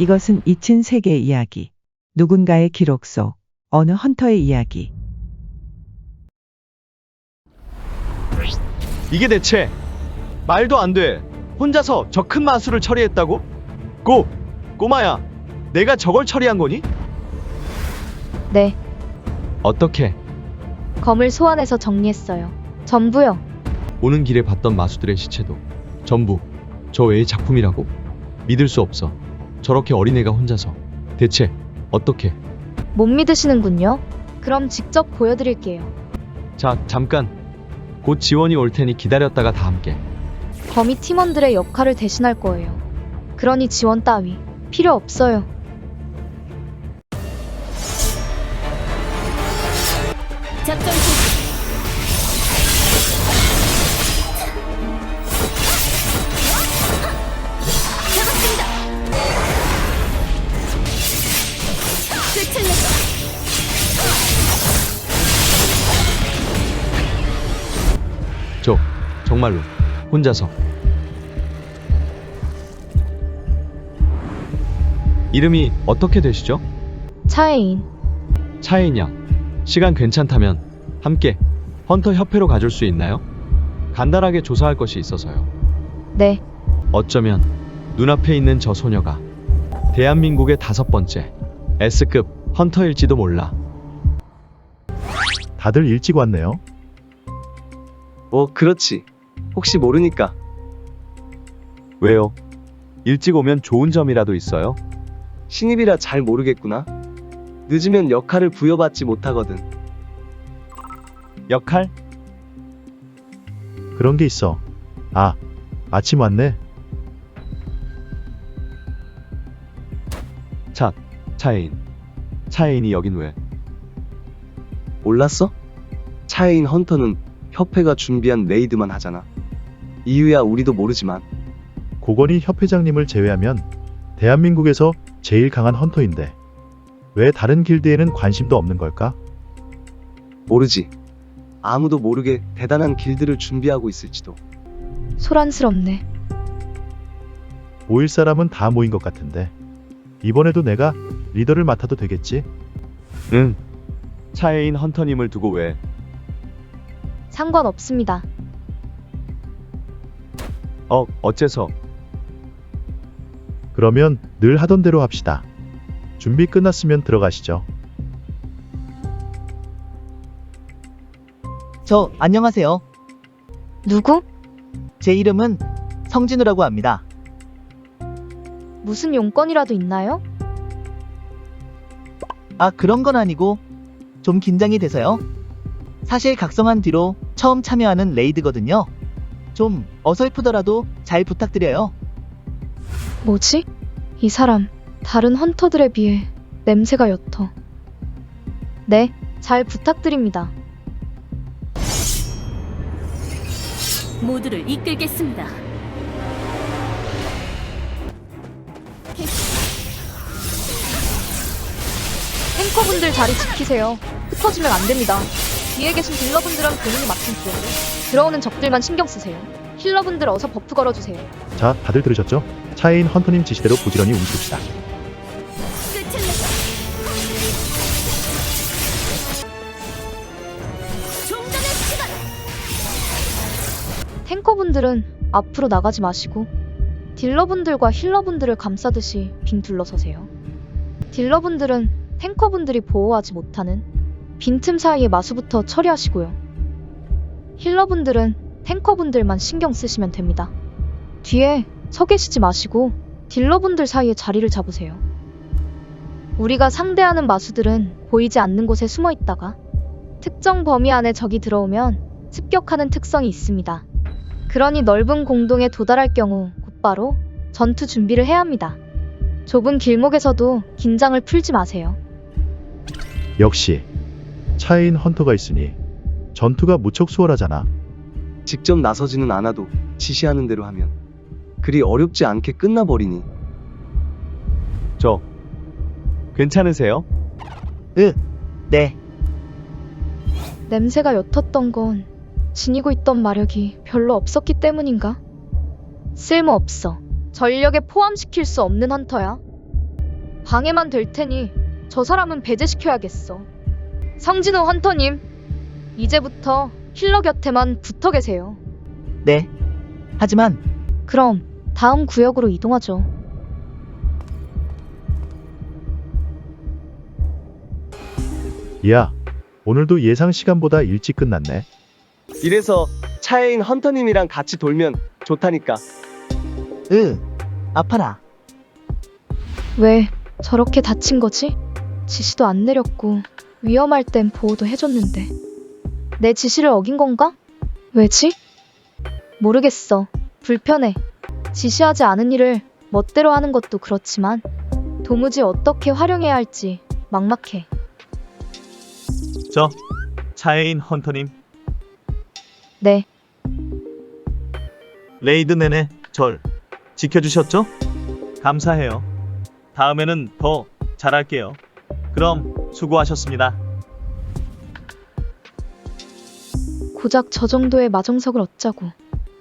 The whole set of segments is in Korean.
이것은 잊힌 세계의 이야기. 누군가의 기록 속 어느 헌터의 이야기. 이게 대체 말도 안 돼. 혼자서 저 큰 마수를 처리했다고? 꼬, 꼬마야, 내가 저걸 처리한 거니? 네, 어떻게? 검을 소환해서 정리했어요. 전부요. 오는 길에 봤던 마수들의 시체도 전부 저 외의 작품이라고? 믿을 수 없어. 저렇게 어린애가 혼자서 대체 어떻게? 못 믿으시는군요. 그럼 직접 보여드릴게요. 자, 잠깐. 곧 지원이 올 테니 기다렸다가 다 함께. 범위 팀원들의 역할을 대신할 거예요. 그러니 지원 따위 필요 없어요. 작전 정말로 혼자서 이름이 어떻게 되시죠? 차혜인, 차인 양. 시간 괜찮다면 함께 헌터 협회로 가줄 수 있나요? 간단하게 조사할 것이 있어서요. 네, 어쩌면 눈앞에 있는 저 소녀가 대한민국의 다섯 번째 S급 헌터일지도 몰라. 다들 일찍 왔네요. 뭐 그렇지. 혹시 모르니까. 왜요? 일찍 오면 좋은 점이라도 있어요? 신입이라 잘 모르겠구나. 늦으면 역할을 부여받지 못하거든. 역할? 그런 게 있어. 아, 아침 왔네. 차, 차인. 차인이 여긴 왜? 몰랐어? 차에인 헌터는 협회가 준비한 레이드만 하잖아. 이유야 우리도 모르지만 고건희 협회장님을 제외하면 대한민국에서 제일 강한 헌터인데 왜 다른 길드에는 관심도 없는 걸까? 모르지. 아무도 모르게 대단한 길드를 준비하고 있을지도. 소란스럽네. 모일 사람은 다 모인 것 같은데 이번에도 내가 리더를 맡아도 되겠지? 응. 차인 헌터님을 두고 왜? 상관없습니다. 어, 어째서? 그러면 늘 하던 대로 합시다. 준비 끝났으면 들어가시죠. 저 안녕하세요. 누구? 제 이름은 성진우라고 합니다. 무슨 용건이라도 있나요? 아 그런 건 아니고 좀 긴장이 돼서요. 사실 각성한 뒤로 처음 참여하는 레이드거든요. 좀 어설프더라도 잘 부탁드려요. 뭐지? 이 사람 다른 헌터들에 비해 냄새가 옅어. 네, 잘 부탁드립니다. 모두를 이끌겠습니다. 탱커분들 자리 지키세요. 흩어지면 안 됩니다. 뒤에 계신 딜러분들은 본인이 맡은 주인데 들어오는 적들만 신경 쓰세요. 힐러분들 어서 버프 걸어주세요. 자, 다들 들으셨죠? 차인 헌터님 지시대로 부지런히 움직입시다. 끝을 종전의 시간. 탱커분들은 앞으로 나가지 마시고 딜러분들과 힐러분들을 감싸듯이 빙 둘러서세요. 딜러분들은 탱커분들이 보호하지 못하는 빈틈 사이의 마수부터 처리하시고요. 힐러분들은 탱커분들만 신경 쓰시면 됩니다. 뒤에 서 계시지 마시고 딜러분들 사이에 자리를 잡으세요. 우리가 상대하는 마수들은 보이지 않는 곳에 숨어 있다가 특정 범위 안에 적이 들어오면 습격하는 특성이 있습니다. 그러니 넓은 공동에 도달할 경우 곧바로 전투 준비를 해야 합니다. 좁은 길목에서도 긴장을 풀지 마세요. 역시 차인 헌터가 있으니 전투가 무척 수월하잖아. 직접 나서지는 않아도 지시하는 대로 하면 그리 어렵지 않게 끝나버리니 저 괜찮으세요? 으, 네. 냄새가 옅었던 건 지니고 있던 마력이 별로 없었기 때문인가? 쓸모없어. 전력에 포함시킬 수 없는 헌터야. 방해만 될 테니 저 사람은 배제시켜야겠어. 성진우 헌터님, 이제부터 힐러 곁에만 붙어 계세요. 네. 하지만 그럼 다음 구역으로 이동하죠. 야, 오늘도 예상 시간보다 일찍 끝났네. 이래서 차에인 헌터님이랑 같이 돌면 좋다니까. 으 아파라. 왜 저렇게 다친 거지? 지시도 안 내렸고 위험할 땐 보호도 해줬는데 내 지시를 어긴 건가? 왜지? 모르겠어. 불편해. 지시하지 않은 일을 멋대로 하는 것도 그렇지만 도무지 어떻게 활용해야 할지 막막해. 저 차에인 헌터님 네, 레이드 내내 절 지켜주셨죠? 감사해요. 다음에는 더 잘할게요. 그럼 수고하셨습니다. 고작 저 정도의 마정석을 얻자고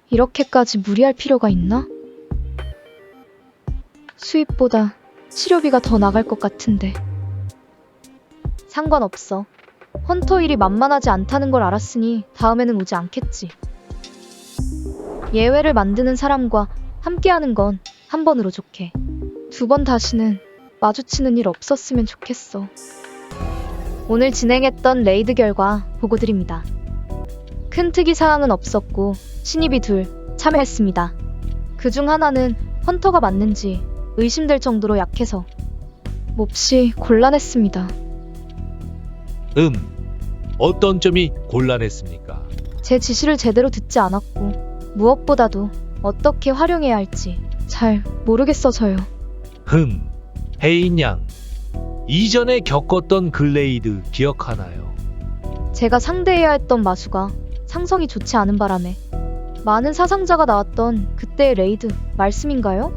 이렇게까지 무리할 필요가 있나? 수입보다 치료비가 더 나갈 것 같은데. 상관없어. 헌터 일이 만만하지 않다는 걸 알았으니 다음에는 오지 않겠지. 예외를 만드는 사람과 함께하는 건 한 번으로 좋게. 두 번 다시는 마주치는 일 없었으면 좋겠어. 오늘 진행했던 레이드 결과 보고 드립니다. 큰 특이 사항은 없었고 신입이 둘 참여했습니다. 그 중 하나는 헌터가 맞는지 의심될 정도로 약해서 몹시 곤란했습니다. 음, 어떤 점이 곤란했습니까? 제 지시를 제대로 듣지 않았고 무엇보다도 어떻게 활용해야 할지 잘 모르겠어서요. 흠, 혜인 양. 이전에 겪었던 글레이드 기억하나요? 제가 상대해야 했던 마수가 상성이 좋지 않은 바람에 많은 사상자가 나왔던 그때의 레이드 말씀인가요?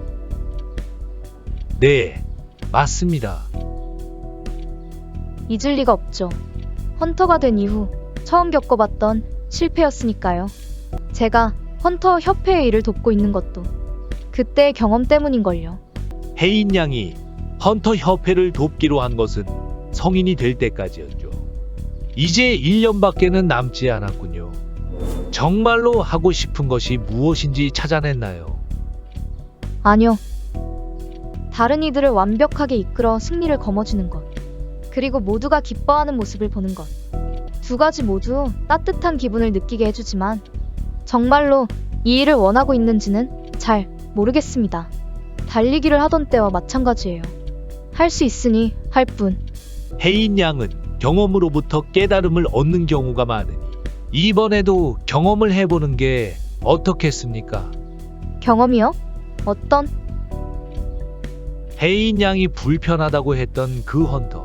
네, 맞습니다. 잊을 리가 없죠. 헌터가 된 이후 처음 겪어봤던 실패였으니까요. 제가 헌터 협회의 일을 돕고 있는 것도 그때의 경험 때문인걸요. 혜인 양이 헌터 협회를 돕기로 한 것은 성인이 될 때까지였죠. 이제 1년밖에는 남지 않았군요. 정말로 하고 싶은 것이 무엇인지 찾아냈나요? 아니요. 다른 이들을 완벽하게 이끌어 승리를 거머쥐는 것. 그리고 모두가 기뻐하는 모습을 보는 것. 두 가지 모두 따뜻한 기분을 느끼게 해주지만 정말로 이 일을 원하고 있는지는 잘 모르겠습니다. 달리기를 하던 때와 마찬가지예요. 할 수 있으니 할 뿐. 혜인 양은 경험으로부터 깨달음을 얻는 경우가 많으니 이번에도 경험을 해보는 게 어떻겠습니까? 경험이요? 어떤? 혜인 양이 불편하다고 했던 그 헌터.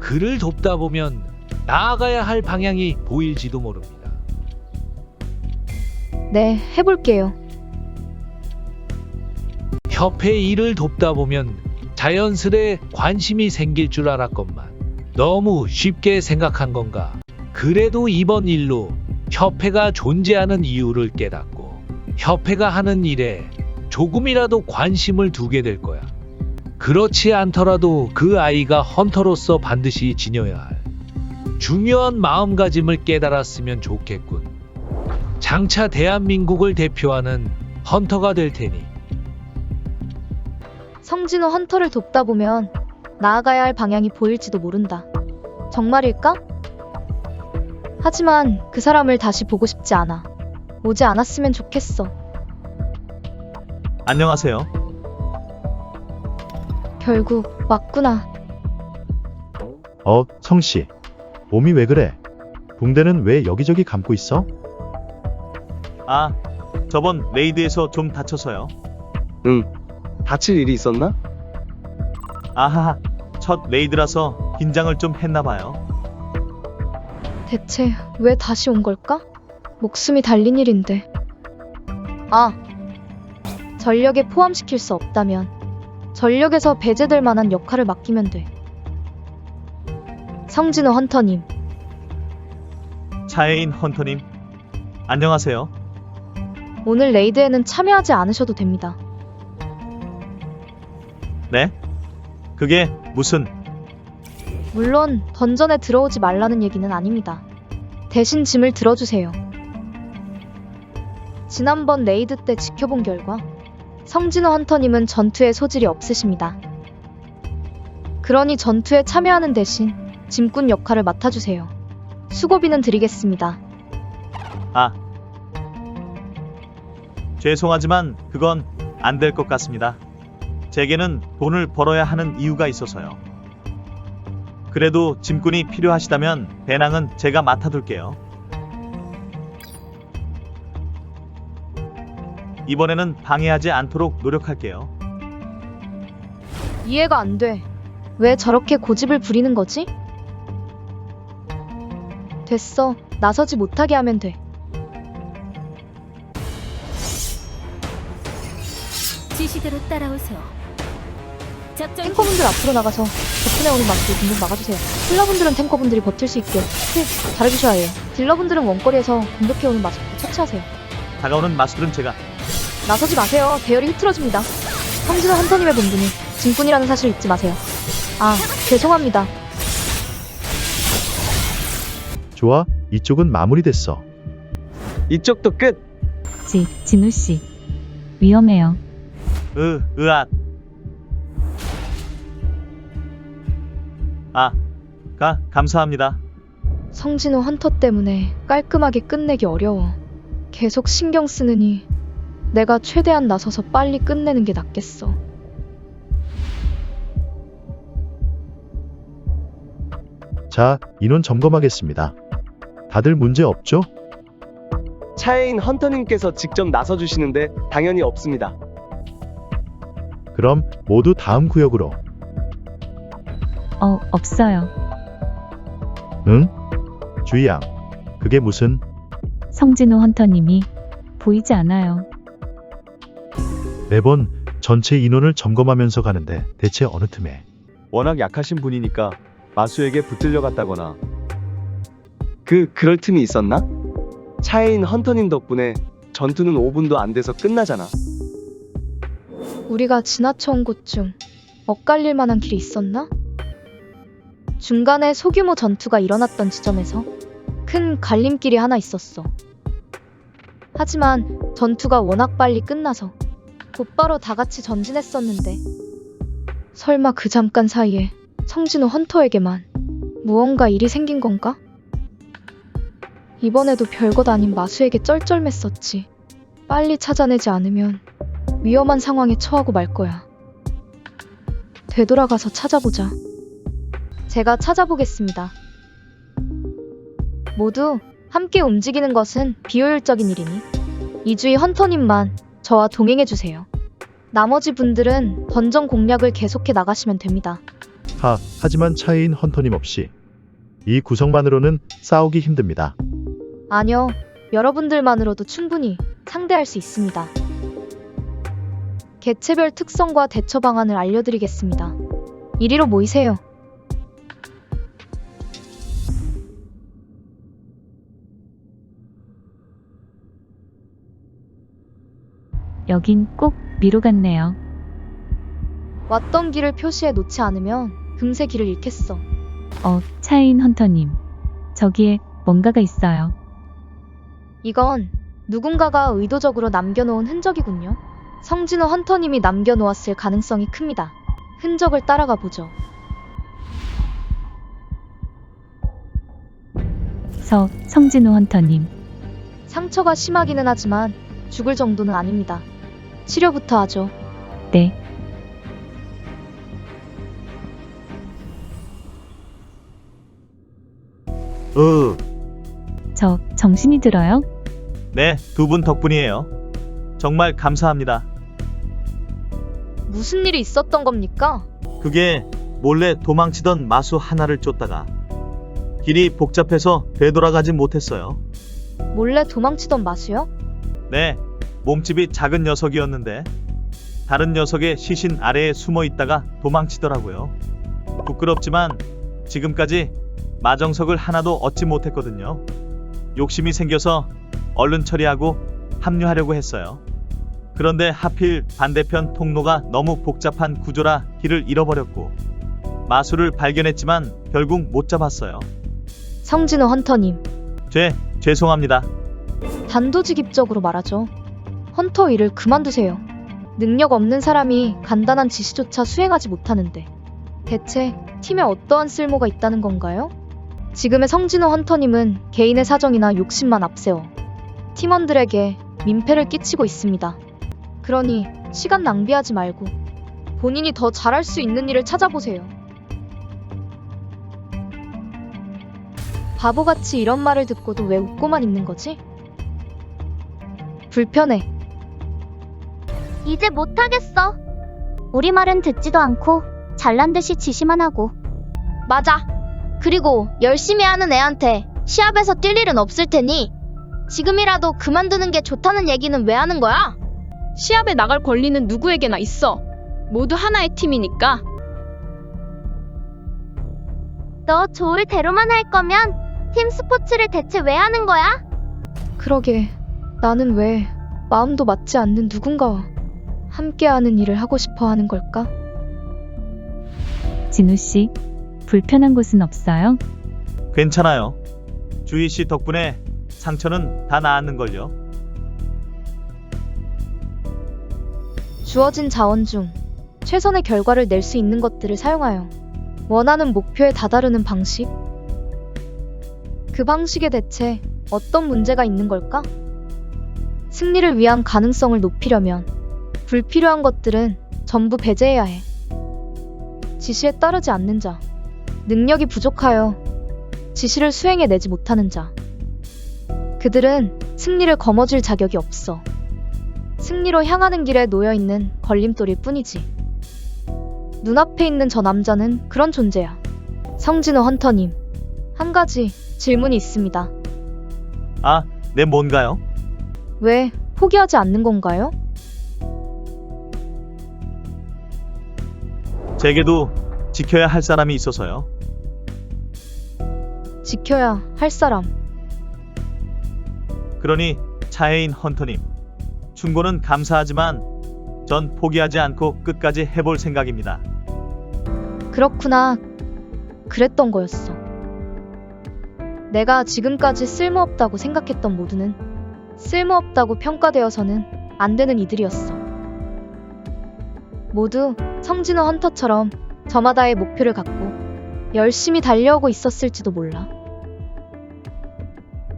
그를 돕다 보면 나아가야 할 방향이 보일지도 모릅니다. 네, 해볼게요. 협회 일을 돕다 보면 자연스레 관심이 생길 줄 알았건만 너무 쉽게 생각한 건가. 그래도 이번 일로 협회가 존재하는 이유를 깨닫고 협회가 하는 일에 조금이라도 관심을 두게 될 거야. 그렇지 않더라도 그 아이가 헌터로서 반드시 지녀야 할 중요한 마음가짐을 깨달았으면 좋겠군. 장차 대한민국을 대표하는 헌터가 될 테니 성진우 헌터를 돕다 보면 나아가야 할 방향이 보일지도 모른다. 정말일까? 하지만 그 사람을 다시 보고 싶지 않아. 오지 않았으면 좋겠어. 안녕하세요. 결국 왔구나. 어, 성씨. 몸이 왜 그래? 붕대는 왜 여기저기 감고 있어? 아, 저번 레이드에서 좀 다쳐서요. 응. 다칠 일이 있었나? 아하, 첫 레이드라서 긴장을 좀 했나 봐요. 대체 왜 다시 온 걸까? 목숨이 달린 일인데. 아, 전력에 포함시킬 수 없다면 전력에서 배제될 만한 역할을 맡기면 돼. 성진우 헌터님, 차에인 헌터님, 안녕하세요. 오늘 레이드에는 참여하지 않으셔도 됩니다. 네? 그게 무슨 물론 던전에 들어오지 말라는 얘기는 아닙니다. 대신 짐을 들어주세요. 지난번 레이드 때 지켜본 결과 성진호 헌터님은 전투에 소질이 없으십니다. 그러니 전투에 참여하는 대신 짐꾼 역할을 맡아주세요. 수고비는 드리겠습니다. 아 죄송하지만 그건 안 될 것 같습니다. 제게는 돈을 벌어야 하는 이유가 있어서요. 그래도 짐꾼이 필요하시다면 배낭은 제가 맡아둘게요. 이번에는 방해하지 않도록 노력할게요. 이해가 안 돼. 왜 저렇게 고집을 부리는 거지? 됐어. 나서지 못하게 하면 돼. 지시대로 따라오세요. 탱커분들 앞으로 나가서 접근해 오는 마스를 빙빙 막아주세요. 힐러분들은 탱커분들이 버틸 수 있게 힐 잘해주셔야 해요. 딜러분들은 원거리에서 공격해 오는 마스부터 처치하세요. 다가오는 마수들은 제가 나서지 마세요. 대열이 흐트러집니다. 성진호 헌터님의 본분이 진꾼이라는 사실 잊지 마세요. 아, 죄송합니다. 좋아, 이쪽은 마무리됐어. 이쪽도 끝. 지, 진우 씨. 위험해요. 으, 으앗. 아, 가, 감사합니다. 성진호 헌터 때문에 깔끔하게 끝내기 어려워. 계속 신경 쓰느니 내가 최대한 나서서 빨리 끝내는 게 낫겠어. 자, 인원 점검하겠습니다. 다들 문제 없죠? 차에인 헌터님께서 직접 나서 주시는데 당연히 없습니다. 그럼 모두 다음 구역으로. 어, 없어요. 응? 주희양, 그게 무슨 성진호 헌터님이 보이지 않아요. 매번 전체 인원을 점검하면서 가는데 대체 어느 틈에 워낙 약하신 분이니까 마수에게 붙들려 갔다거나 그 그럴 틈이 있었나? 차에인 헌터님 덕분에 전투는 5분도 안 돼서 끝나잖아. 우리가 지나쳐온 곳 중 엇갈릴 만한 길이 있었나? 중간에 소규모 전투가 일어났던 지점에서 큰 갈림길이 하나 있었어. 하지만 전투가 워낙 빨리 끝나서 곧바로 다 같이 전진했었는데 설마 그 잠깐 사이에 성진호 헌터에게만 무언가 일이 생긴 건가? 이번에도 별것 아닌 마수에게 쩔쩔맸었지. 빨리 찾아내지 않으면 위험한 상황에 처하고 말 거야. 되돌아가서 찾아보자. 제가 찾아보겠습니다. 모두 함께 움직이는 것은 비효율적인 일이니 이주희 헌터님만 저와 동행해주세요. 나머지 분들은 던전 공략을 계속해 나가시면 됩니다. 하, 하지만 차이인 헌터님 없이 이 구성만으로는 싸우기 힘듭니다. 아니요, 여러분들만으로도 충분히 상대할 수 있습니다. 개체별 특성과 대처 방안을 알려드리겠습니다. 이리로 모이세요. 여긴 꼭 미로 같네요. 왔던 길을 표시해 놓지 않으면 금세 길을 잃겠어. 어, 차인 헌터님. 저기에 뭔가가 있어요. 이건 누군가가 의도적으로 남겨놓은 흔적이군요. 성진호 헌터님이 남겨놓았을 가능성이 큽니다. 흔적을 따라가 보죠. 서, 성진호 헌터님. 상처가 심하기는 하지만 죽을 정도는 아닙니다. 치료부터 하죠. 네. 으, 저, 정신이 들어요? 네, 두 분 덕분이에요. 정말 감사합니다. 무슨 일이 있었던 겁니까? 그게 몰래 도망치던 마수 하나를 쫓다가 길이 복잡해서 되돌아가지 못했어요. 몰래 도망치던 마수요? 네, 몸집이 작은 녀석이었는데 다른 녀석의 시신 아래에 숨어 있다가 도망치더라고요. 부끄럽지만 지금까지 마정석을 하나도 얻지 못했거든요. 욕심이 생겨서 얼른 처리하고 합류하려고 했어요. 그런데 하필 반대편 통로가 너무 복잡한 구조라 길을 잃어버렸고 마수를 발견했지만 결국 못 잡았어요. 성진우 헌터님, 죄, 죄송합니다. 단도직입적으로 말하죠. 헌터 일을 그만두세요. 능력 없는 사람이 간단한 지시조차 수행하지 못하는데 대체 팀에 어떠한 쓸모가 있다는 건가요? 지금의 성진호 헌터님은 개인의 사정이나 욕심만 앞세워 팀원들에게 민폐를 끼치고 있습니다. 그러니 시간 낭비하지 말고 본인이 더 잘할 수 있는 일을 찾아보세요. 바보같이 이런 말을 듣고도 왜 웃고만 있는 거지? 불편해. 이제 못하겠어. 우리 말은 듣지도 않고 잘난 듯이 지시만 하고. 맞아. 그리고 열심히 하는 애한테 시합에서 뛸 일은 없을 테니 지금이라도 그만두는 게 좋다는 얘기는 왜 하는 거야? 시합에 나갈 권리는 누구에게나 있어. 모두 하나의 팀이니까. 너 좋을 대로만 할 거면 팀 스포츠를 대체 왜 하는 거야? 그러게 나는 왜 마음도 맞지 않는 누군가와 함께하는 일을 하고 싶어 하는 걸까? 진우 씨, 불편한 곳은 없어요? 괜찮아요. 주희 씨 덕분에 상처는 다 나았는걸요. 주어진 자원 중 최선의 결과를 낼 수 있는 것들을 사용하여 원하는 목표에 다다르는 방식? 그 방식에 대체 어떤 문제가 있는 걸까? 승리를 위한 가능성을 높이려면 불필요한 것들은 전부 배제해야 해. 지시에 따르지 않는 자, 능력이 부족하여 지시를 수행해 내지 못하는 자. 그들은 승리를 거머쥘 자격이 없어. 승리로 향하는 길에 놓여 있는 걸림돌일 뿐이지. 눈앞에 있는 저 남자는 그런 존재야. 성진호 헌터님, 한 가지 질문이 있습니다. 아, 네 뭔가요? 왜 포기하지 않는 건가요? 제게도 지켜야 할 사람이 있어서요. 지켜야 할 사람. 그러니 차혜인 헌터님, 충고는 감사하지만 전 포기하지 않고 끝까지 해볼 생각입니다. 그렇구나. 그랬던 거였어. 내가 지금까지 쓸모없다고 생각했던 모두는 쓸모없다고 평가되어서는 안 되는 이들이었어. 모두 성진호 헌터처럼 저마다의 목표를 갖고 열심히 달려오고 있었을지도 몰라.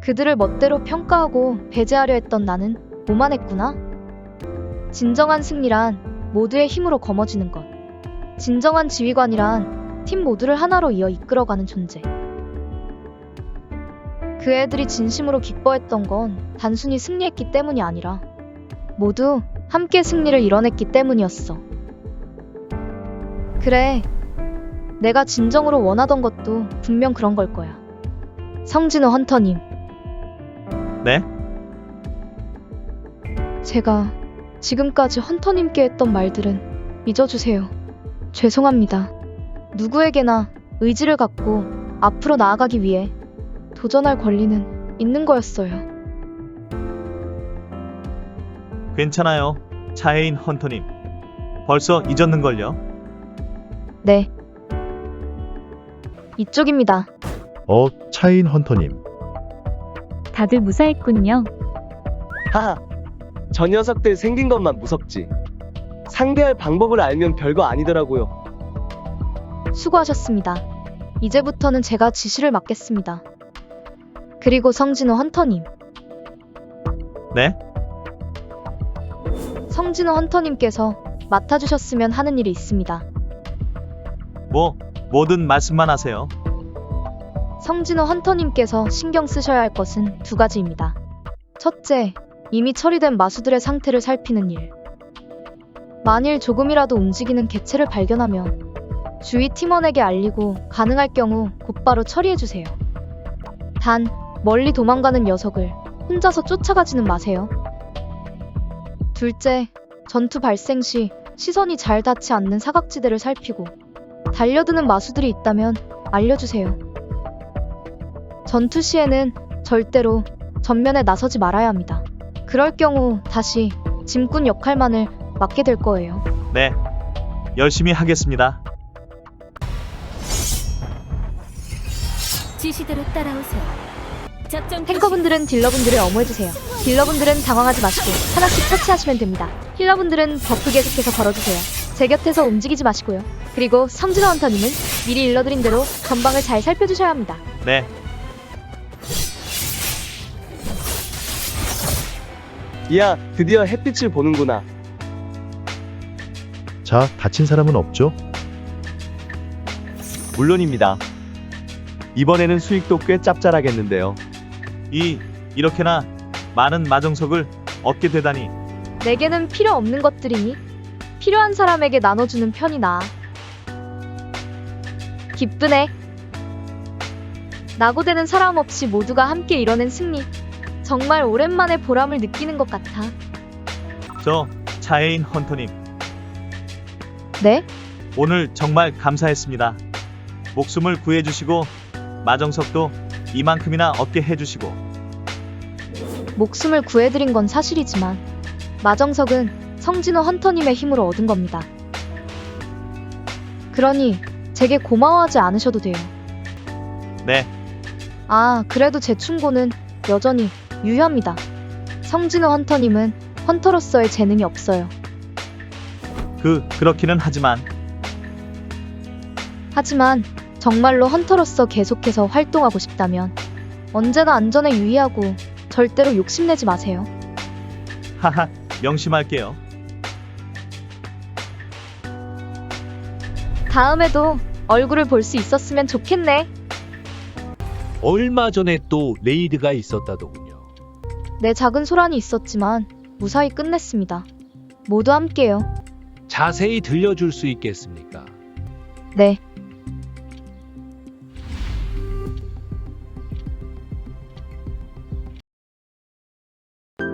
그들을 멋대로 평가하고 배제하려 했던 나는 오만했구나. 진정한 승리란 모두의 힘으로 거머쥐는 것. 진정한 지휘관이란 팀 모두를 하나로 이어 이끌어가는 존재. 그 애들이 진심으로 기뻐했던 건 단순히 승리했기 때문이 아니라 모두 함께 승리를 이뤄냈기 때문이었어. 그래. 내가 진정으로 원하던 것도 분명 그런 걸 거야. 성진호 헌터님, 네? 제가 지금까지 헌터님께 했던 말들은 잊어주세요. 죄송합니다. 누구에게나 의지를 갖고 앞으로 나아가기 위해 도전할 권리는 있는 거였어요. 괜찮아요. 차혜인 헌터님. 벌써 잊었는걸요. 네. 이쪽입니다. 어, 차인 헌터님. 다들 무사했군요. 하하. 저 녀석들 생긴 것만 무섭지. 상대할 방법을 알면 별거 아니더라고요. 수고하셨습니다. 이제부터는 제가 지시를 맡겠습니다. 그리고 성진호 헌터님, 네? 성진호 헌터님께서 맡아주셨으면 하는 일이 있습니다. 뭐, 뭐든 말씀만 하세요. 성진호 헌터님께서 신경 쓰셔야 할 것은 두 가지입니다. 첫째, 이미 처리된 마수들의 상태를 살피는 일. 만일 조금이라도 움직이는 개체를 발견하면 주위 팀원에게 알리고 가능할 경우 곧바로 처리해주세요. 단, 멀리 도망가는 녀석을 혼자서 쫓아가지는 마세요. 둘째, 전투 발생 시 시선이 잘 닿지 않는 사각지대를 살피고 달려드는 마수들이 있다면 알려주세요. 전투 시에는 절대로 전면에 나서지 말아야 합니다. 그럴 경우 다시 짐꾼 역할만을 맡게 될 거예요. 네. 열심히 하겠습니다. 지시대로 따라오세요. 작전 탱커분들은 딜러분들을 엄호해주세요. 딜러분들은 당황하지 마시고 하나씩 터치하시면 됩니다. 힐러분들은 버프 계속해서 걸어주세요. 제 곁에서 움직이지 마시고요. 그리고 성진호 헌터님은 미리 일러드린 대로 전방을 잘 살펴주셔야 합니다. 네. 이야, 드디어 햇빛을 보는구나. 자, 다친 사람은 없죠? 물론입니다. 이번에는 수익도 꽤 짭짤하겠는데요. 이 이렇게나 많은 마정석을 얻게 되다니 내게는 필요 없는 것들이니 필요한 사람에게 나눠주는 편이 나아. 기쁘네. 낙오되는 사람 없이 모두가 함께 이뤄낸 승리. 정말 오랜만에 보람을 느끼는 것 같아. 저 차혜인 헌터님 네? 오늘 정말 감사했습니다. 목숨을 구해주시고 마정석도 이만큼이나 얻게 해주시고 목숨을 구해드린 건 사실이지만 마정석은 성진호 헌터님의 힘으로 얻은 겁니다. 그러니 제게 고마워하지 않으셔도 돼요. 네 아, 그래도 제 충고는 여전히 유효합니다. 성진호 헌터님은 헌터로서의 재능이 없어요. 그 그렇기는 하지만 하지만 정말로 헌터로서 계속해서 활동하고 싶다면 언제나 안전에 유의하고 절대로 욕심내지 마세요. 하하 명심할게요. 다음에도 얼굴을 볼 수 있었으면 좋겠네. 얼마 전에 또 레이드가 있었다더군요. 내 작은 소란이 있었지만 무사히 끝냈습니다. 모두 함께요. 자세히 들려줄 수 있겠습니까? 네.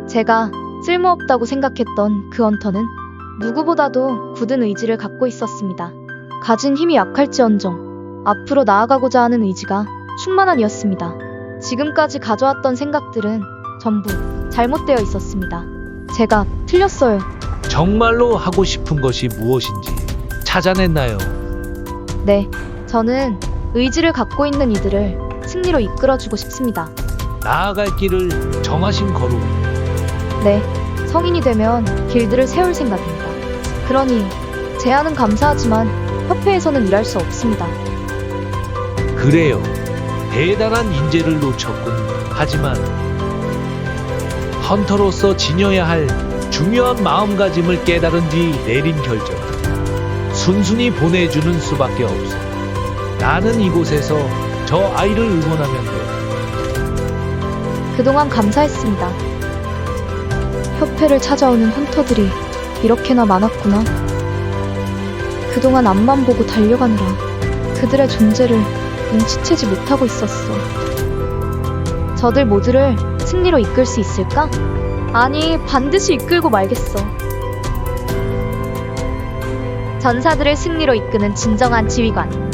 제가 쓸모없다고 생각했던 그 헌터는 누구보다도 굳은 의지를 갖고 있었습니다. 가진 힘이 약할지언정 앞으로 나아가고자 하는 의지가 충만한 이었습니다. 지금까지 가져왔던 생각들은 전부 잘못되어 있었습니다. 제가 틀렸어요. 정말로 하고 싶은 것이 무엇인지 찾아냈나요? 네, 저는 의지를 갖고 있는 이들을 승리로 이끌어주고 싶습니다. 나아갈 길을 정하신 거로 네, 성인이 되면 길드를 세울 생각입니다. 그러니 제안은 감사하지만 협회에서는 일할 수 없습니다. 그래요. 대단한 인재를 놓쳤군. 하지만 헌터로서 지녀야 할 중요한 마음가짐을 깨달은 뒤 내린 결정. 순순히 보내주는 수밖에 없어. 나는 이곳에서 저 아이를 응원하면 돼. 그동안 감사했습니다. 협회를 찾아오는 헌터들이 이렇게나 많았구나. 그동안 앞만 보고 달려가느라 그들의 존재를 눈치채지 못하고 있었어. 저들 모두를 승리로 이끌 수 있을까? 아니, 반드시 이끌고 말겠어. 전사들을 승리로 이끄는 진정한 지휘관.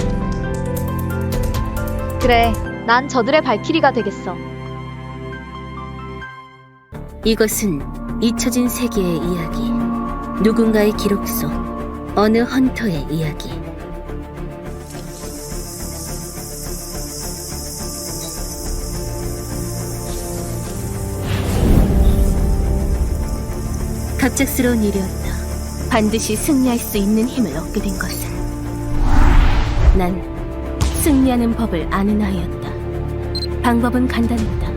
그래, 난 저들의 발키리가 되겠어. 이것은 잊혀진 세계의 이야기. 누군가의 기록소. 어느 헌터의 이야기. 갑작스러운 일이었다. 반드시 승리할 수 있는 힘을 얻게 된 것은 난 승리하는 법을 아는 아이였다. 방법은 간단했다.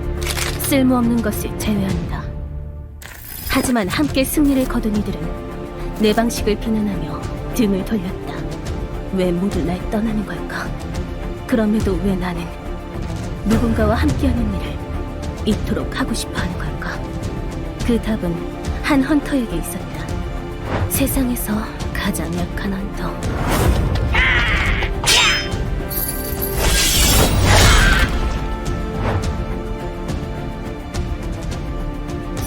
쓸모없는 것을 제외한다. 하지만 함께 승리를 거둔 이들은 내 방식을 비난하며 등을 돌렸다. 왜 모두 날 떠나는 걸까? 그럼에도 왜 나는 누군가와 함께하는 일을 이토록 하고 싶어 하는 걸까? 그 답은 한 헌터에게 있었다. 세상에서 가장 약한 헌터.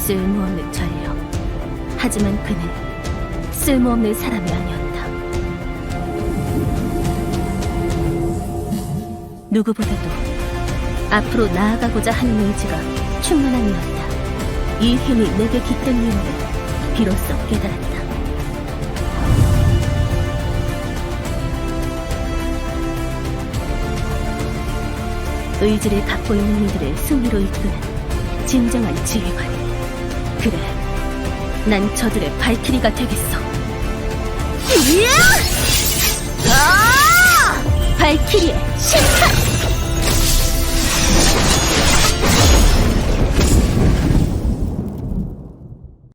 쓸모없는 전력. 하지만 그는 쓸모없는 사람이 아니었다. 누구보다도 앞으로 나아가고자 하는 의지가 충만한 이었다. 이 힘이 내게 깃든 이유를 비로소 깨달았다. 의지를 갖고 있는 이들을 승리로 이끄는 진정한 지휘관. 그래, 난 저들의 발키리가 되겠어. 이야! 아! 발키리의 심판!